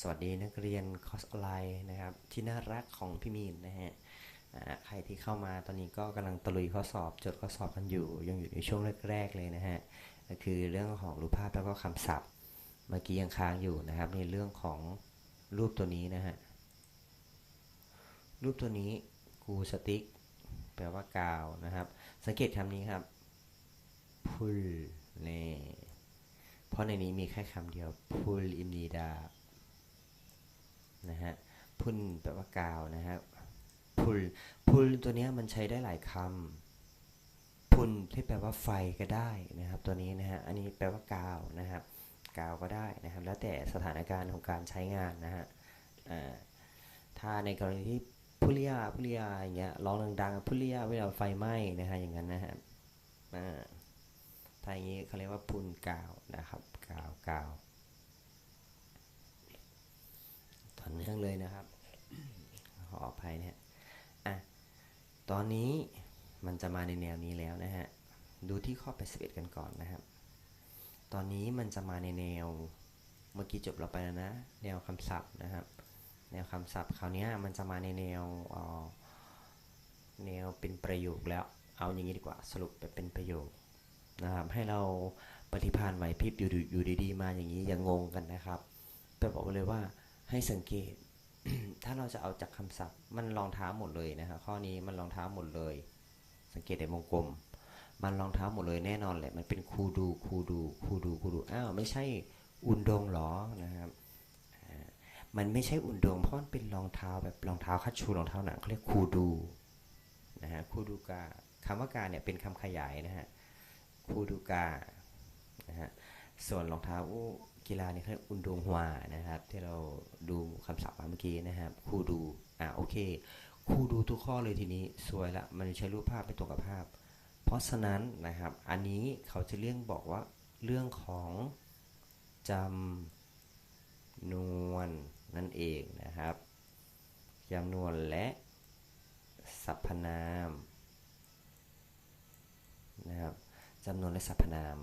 สวัสดีนักเรียนคอร์สออนไลน์นะครับ ที่น่ารักของพี่มีนนะฮะใครที่เข้ามาตอนนี้ก็กำลังตะลุยข้อสอบจดข้อสอบกันอยู่ ยังอยู่ในช่วงแรกๆเลยนะฮะก็คือเรื่องของรูปภาพแล้วก็คำศัพท์ เมื่อกี้ยังค้างอยู่นะครับ ในเรื่องของรูปตัวนี้นะฮะรูปตัวนี้กูสติ๊กแปลว่ากาวนะครับ สังเกตคำนี้ครับ pull นี่เพราะในนี้มีแค่คำเดียว pull in the dark น นะฮะพุ่นแปลว่ากาวนะฮะพุลพุลตัวเนี้ยมันใช้ได้หลายคำพุนที่แปลว่าไฟก็ได้นะครับ ตัวนี้นะฮะอันนี้แปลว่ากาวนะครับ กาวก็ได้นะครับ แล้วแต่สถานการณ์ของการใช้งานนะฮะถ้าในกรณีที่พุเลียพุเลียอย่างเงี้ยร้องดังๆพุเลียเวลาไฟไหม้นะฮะอย่างนั้นนะฮะถ้าอย่างนี้เขาเรียกว่าพุนกาวนะครับ กาวกาว ต่อเนื่องเลยนะครับ ขออภัยนะฮะอะตอนนี้มันจะมาในแนวนี้แล้วนะฮะ ดูที่ข้อ 81 กันก่อนนะครับ ตอนนี้มันจะมาในแนว เมื่อกี้จบเราไปแล้วนะ แนวคำศัพท์นะครับ แนวคำศัพท์ คราวนี้มันจะมาในแนวอ่อแนวเป็นประโยคแล้ว เอาอย่างนี้ดีกว่า สรุปแบบเป็นประโยคนะครับ ให้เราปฏิภาณไหวพริบอยู่อยู่ดีๆมาอย่างนี้อย่างงงกันนะครับแต่บอกไว้เลยว่า ให้สังเกต ถ้าเราจะเอาจากคำศัพท์ มันรองเท้าหมดเลยนะครับข้อนี้มันรองเท้าหมดเลย สังเกตในวงกลม มันรองเท้าหมดเลยแน่นอนแหละมันเป็นคูดูคูดูคูดูคูดูอ้าวไม่ใช่อุนดงหรอนะครับมันไม่ใช่อุนดงเพราะมันเป็นรองเท้าแบบรองเท้าคัชชูรองเท้าหนังเขาเรียกคูดูนะฮะคูดูกาคำว่ากาเนี่ยเป็นคำขยายนะฮะคูดูกานะฮะ ส่วนรองเท้ากีฬาเนี่ยเขาอุนดงฮวานะครับ ที่เราดูคำศัพท์มาเมื่อกี้นะครับคูดูอ่าโอเคคูดูทุกข้อเลยทีนี้สวยละมันใช้รูปภาพไม่ตรงกับภาพ เพราะฉะนั้นนะครับ อันนี้เขาจะเรื่องบอกว่าเรื่องของจำนวนนั่นเองนะครับจำนวนและสรรพนามนะครับจำนวนและสรรพนาม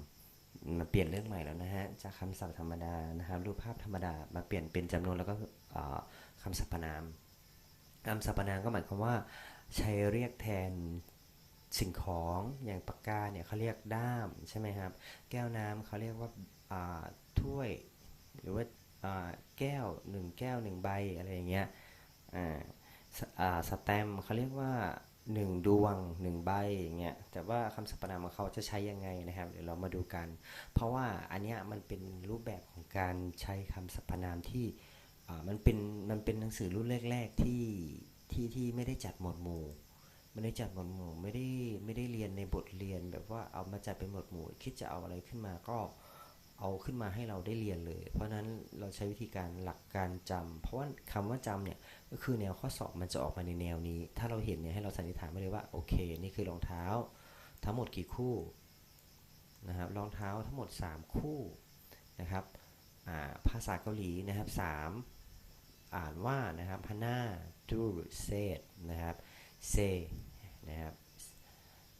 มาเปลี่ยนเรื่องใหม่แล้วนะฮะ จากคำศัพท์ธรรมดานะครับ รูปภาพธรรมดามาเปลี่ยนเป็นจำนวนแล้วก็คำสรรพนามคำสรรพนามก็หมายความว่า ใช้เรียกแทนสิ่งของอย่างปากกาเนี่ยเขาเรียกด้ามใช่ไหมครับ แก้วน้ำเขาเรียกว่าาถ้วย หรือว่าาแก้วหนึ่งแก้วหนึ่งใบอะไรอย่างเงี้ยอ่าสแตมป์เขาเรียกว่า หนึ่งดวงหนึ่งใบอย่างเงี้ยแต่ว่าคำสรรพนามของเขาจะใช้ยังไงนะครับ เดี๋ยวเรามาดูกัน เพราะว่าอันเนี้ยมันเป็นรูปแบบของการใช้คำสรรพนามที่มันเป็นมันเป็นหนังสือรุ่นแรก ๆ ที่ที่ที่ไม่ได้จัดหมวดหมู่ไม่ได้จัดหมวดหมู่ไม่ได้ไม่ได้เรียนในบทเรียนแบบว่าเอามาจัดเป็นหมวดหมู่ คิดจะเอาอะไรขึ้นมาก็ เอาขึ้นมาให้เราได้เรียนเลย เพราะนั้นเราใช้วิธีการหลักการจำเพราะว่าคำว่าจำเนี่ยก็คือแนวข้อสอบมันจะออกมาในแนวนี้ ถ้าเราเห็นเนี่ยให้เราสันนิษฐานไปเลยว่าโอเค นี่คือรองเท้า ทั้งหมดกี่คู่นะครับรองเท้าทั้งหมด 3 คู่นะครับาภาษาเกาหลีนะครับสามอ่านว่านะครับฮาน่าดูเซตนะครับเซนะครับ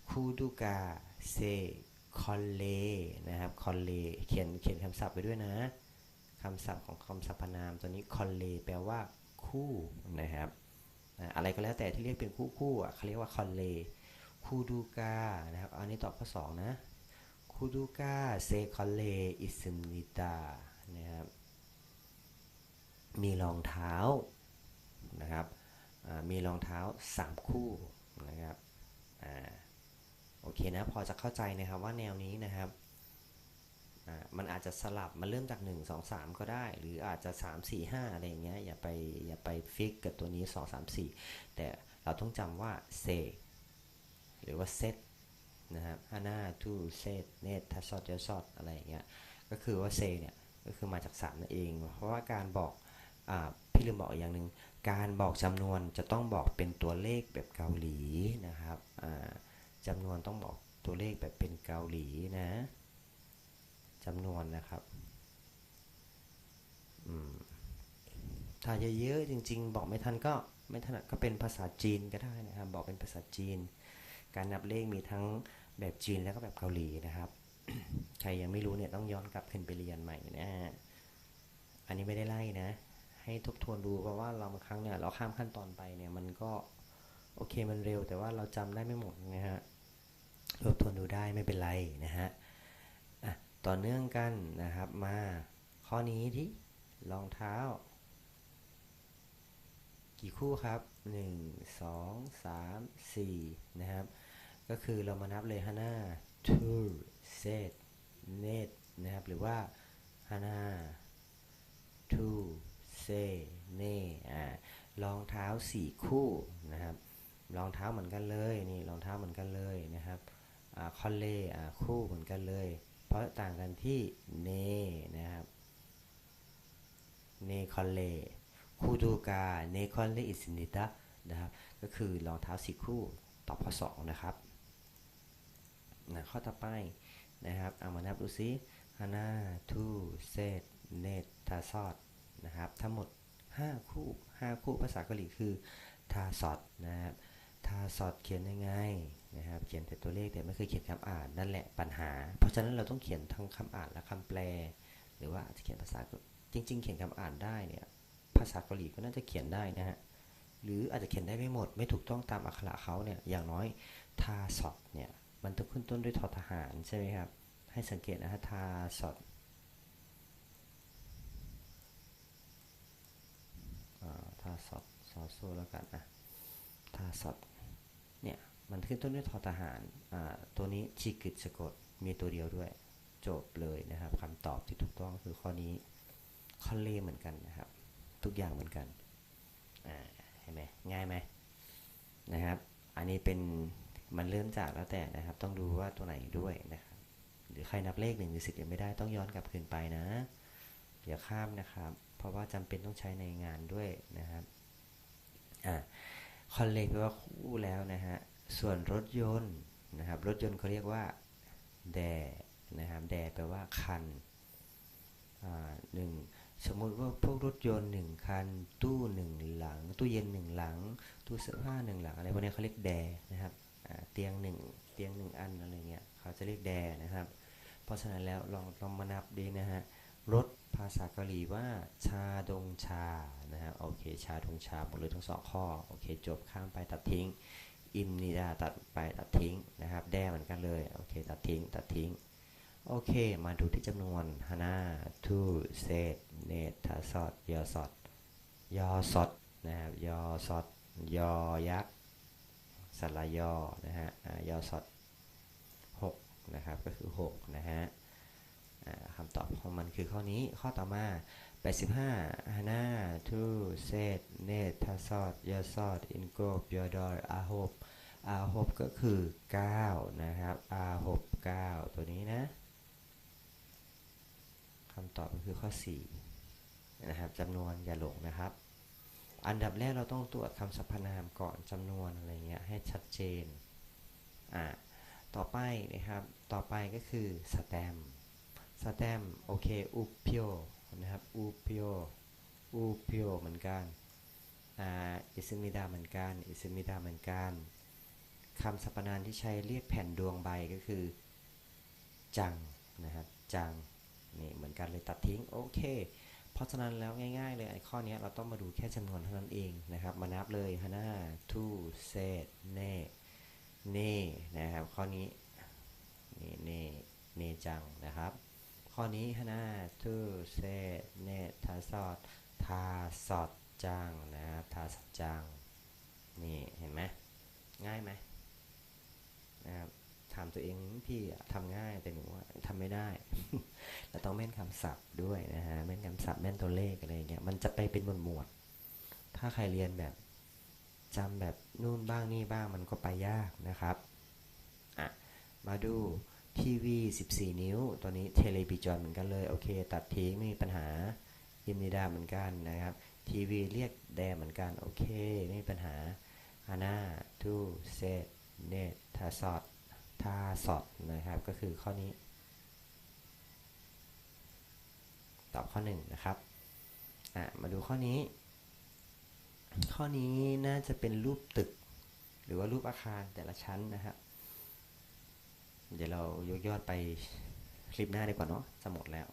คูดูกาเซ คอนเลนะครับคอนเลเขียนเขียนคำศัพท์ไปด้วยนะคำศัพท์ของคำสรรพนามตัวนี้คอนเลแปลว่าคู่นะครับอะไรก็แล้วแต่ที่เรียกเป็นคู่คู่อะเขาเรียกว่าคอนเลคูดูกานะครับอันนี้ตอบข้อสองนะคูดูกาเซคอนเลอิสนิตานะครับมีรองเท้านะครับมีรองเท้า 3 คู่นะครับอ่า โอเคนะพอจะเข้าใจนะครับว่าแนวนี้นะครับมันอาจจะสลับมันเริ่มจาก 1 2 3 ก็ได้ หรืออาจจะ 3 4 5 อะไรอย่างเงี้ยอย่าไปอย่าไปฟิกกับตัวนี้ 2 3 4 แต่เราต้องจำว่าเซหรือว่าเซตนะครับฮานาทูเซตเนตทัสซอดเจซอดอะไรอย่างเงี้ยก็คือว่าเซเนี่ยก็คือมาจาก3นั่นเอง เพราะว่าการบอกอ่าพี่ลืมบอกอย่างหนึ่งการบอกจำนวนจะต้องบอกเป็นตัวเลขแบบเกาหลีนะครับอ่า จำนวนต้องบอกตัวเลขแบบเป็นเกาหลีนะจำนวนนะครับถ้าเยอะๆจริง ๆ บอกไม่ทันก็ไม่ถนัดก็เป็นภาษาจีนก็ได้นะครับ บอกเป็นภาษาจีน การนับเลขมีทั้งแบบจีนแล้วก็แบบเกาหลีนะครับ ใครยังไม่รู้เนี่ยต้องย้อนกลับขึ้นไปเรียนใหม่นะฮะอันนี้ไม่ได้ไล่นะ ให้ทบทวนดูเพราะว่าเราบางครั้งเนี่ยเราข้ามขั้นตอนไปเนี่ยมันก็โอเคมันเร็วแต่ว่าเราจำได้ไม่หมดนะฮะ ทบทวนดูได้ไม่เป็นไรนะฮะต่อเนื่องกันนะครับมาข้อนี้ที่รองเท้า กี่คู่ครับ 1 2 3 4 นะครับ ก็คือเรามานับเลยฮาน่า two set net นะครับ หรือว่าฮาน่า two say เน่อ่ารองเท้า 4 คู่นะครับรองเท้าเหมือนกันเลยนี่รองเท้าเหมือนกันเลยนะครับ คอลเล่คู่เหมือนกันเลย เพราะต่างกันที่เนนะครับเนคอลเล่คูดูกาเนคอลเล่อิสินิตะนะครับก็คือรองเท้าสี่คู่ตอบข้อสองนะครับนะข้อต่อไปนะครับเอามานับดูซิฮานาทูเซตเนตทาซอดนะครับทั้งหมด 5 คู่ 5 คู่ภาษาเกาหลีคือทาซอดนะครับ ทาซอดเขียนยังไงนะครับ เขียนแต่ตัวเลขแต่ไม่เคยเขียนคำอ่านนั่นแหละปัญหา เพราะฉะนั้นเราต้องเขียนทั้งคำอ่านและคำแปล หรือว่าอาจจะเขียนภาษาจริง ๆ เขียนคำอ่านได้เนี่ยภาษาเกาหลีก็น่าจะเขียนได้นะฮะหรืออาจจะเขียนได้ไม่หมด ไม่ถูกต้องตามอักขระเขาเนี่ยอย่างน้อยทาสอดเนี่ยมันต้องขึ้นต้นด้วยทอทหารใช่ไหมครับให้สังเกตนะฮะทาสอดทาสอดซอโซแล้วกันนะ ทาสอดเนี่ยมันขึ้นต้นด้วยทอทหารตัวนี้ชีกิจสะกดมีตัวเดียวด้วยจบเลยนะครับคำตอบที่ถูกต้องคือข้อนี้ข้อเล่เหมือนกันนะครับ ทุกอย่างเหมือนกันเห็นไหมง่ายไหมนะครับ อันนี้เป็นมันเริ่มจากแล้วแต่นะครับ ต้องดูว่าตัวไหนด้วยนะครับ หรือใครนับเลขหนึ่งหรือสิบยังไม่ได้ต้องย้อนกลับคืนไปนะอย่าข้ามนะครับ เพราะว่าจำเป็นต้องใช้ในงานด้วยนะครับอ่า คอนเลกแปลว่าคู่แล้วนะฮะ ส่วนรถยนต์นะครับ รถยนต์เขาเรียกว่าแดนะครับแดแปลว่าคันหนึ่งสมมุติว่าพวกรถยนต์หนึ่งคัน ตู้หนึ่งหลัง ตู้เย็นหนึ่งหลัง ตู้เสื้อผ้าหนึ่งหลังอะไรพวกนี้เขาเรียกแดนะครับเตียงหนึ่งเตียงหนึ่งอันอะไรเงี้ยเขาจะเรียกแดนะครับ เพราะฉะนั้นแล้วลองลองมานับดีนะฮะรถ ภาษาเกาหลีว่าชาดงชา นะครับโอเค ชาดงชาหมดเลยทั้งสองข้อ โอเค จบข้ามไปตัดทิ้ง อิมนิดาตัดไปตัดทิ้งนะครับ แดเหมือนกันเลย โอเค ตัดทิ้ง ตัดทิ้ง โอเค มาดูที่จำนวนฮานาทูเซตเนทาซอดยอสอดยอสอดนะครับ ยอสอดยอยักษ์สระยอ นะฮะยอสอด6นะครับ ก็คือ 6 นะฮะ คำตอบของมันคือข้อนี้ข้อต่อมา 85ฮานาทูเซตเนตทาซอดยอสอดอินโกบยอดอร์อาโฮบอาโฮบก็คือ 9 นะครับอาโฮบ9ตัวนี้นะคำตอบก็คือข้อ 4 นะครับจำนวนอย่าหลงนะครับ อันดับแรกเราต้องตรวจคำสรรพนามก่อนจำนวนอะไรเงี้ยให้ชัดเจนอ่าต่อไปนะครับ ต่อไปก็คือสแตม สแตมโอเคอุปเพียวนะครับอุปเพียวอุปเพียวเหมือนกันอ่าอิซึมิดาเหมือนกันอิซึมิดาเหมือนกันคำสรรพนามที่ใช้เรียกแผ่นดวงใบก็คือ จังนะครับจังนี่เหมือนกันเลยตัดทิ้งโอเคเพราะฉะนั้นแล้วง่ายๆเลยไอ้ข้อนี้เราต้องมาดูแค่จำนวนเท่านั้นเองนะครับ มานับเลยฮาน่าทูเซตเน่เน่นะครับข้อนี้นี่เน่เนจังนะครับ ข้อนี้ฮาน่าทูเซตเนทาซอดทาสอดจังนะครับทาสอดจังนี่เห็นไหมง่ายไหมนะครับถามตัวเองพี่ทำง่ายแต่หนูทำไม่ได้เราต้องแม่นคำศัพท์ด้วยนะฮะแม่นคำศัพท์แม่นตัวเลขอะไรเงี้ยมันจะไปเป็นหมวดหมวด ถ้าใครเรียนแบบจำแบบนู่นบ้างนี่บ้างมันก็ไปยากนะครับอะมาดู ทีวี 14 นิ้ว ตัวนี้เทเลบิจอนเหมือนกันเลย โอเค ตัดทิ้งไม่มีปัญหายิมนิดาเหมือนกันนะครับ ทีวีเรียกแดเหมือนกัน โอเค ไม่มีปัญหาฮาน่าทูเซตเนตทาซอดทาสอดนะครับ ก็คือข้อนี้ ตอบข้อ1นะครับมาดูข้อนี้ ข้อนี้น่าจะเป็นรูปตึก หรือว่ารูปอาคารแต่ละชั้นนะครับ เดี๋ยวเรายกยอดไปคลิปหน้าดีกว่าเนาะจะหมดแล้ว